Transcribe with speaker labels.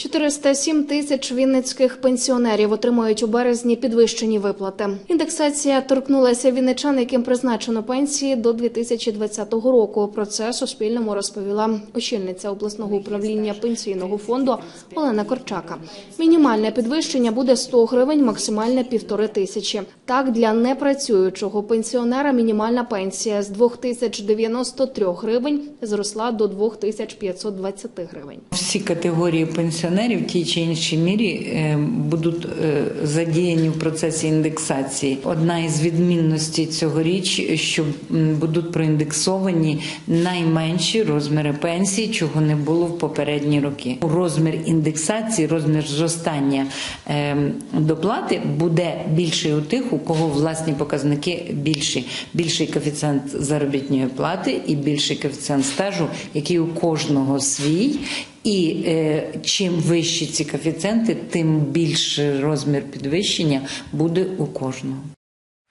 Speaker 1: 407 тисяч вінницьких пенсіонерів отримують у березні підвищені виплати. Індексація торкнулася вінничан, яким призначено пенсії до 2020 року. Про це Суспільному розповіла очільниця обласного управління пенсійного фонду Олена Корчака. Мінімальне підвищення буде 100 гривень, максимальне півтори тисячі. Так, для непрацюючого пенсіонера мінімальна пенсія з 2093 гривень зросла до 2520 гривень.
Speaker 2: Всі категорії пенсіонерів в тій чи іншій мірі е, будуть е, задіяні в процесі індексації. Одна із відмінностей цьогоріч, що будуть проіндексовані найменші розміри пенсій, чого не було в попередні роки. Розмір індексації, розмір зростання е, доплати буде більший у тих, у кого власні показники більші, більший коефіцієнт заробітної плати і більший коефіцієнт стажу, який у кожного свій. І е, чим вищі ці коефіцієнти, тим більший розмір підвищення буде у кожного.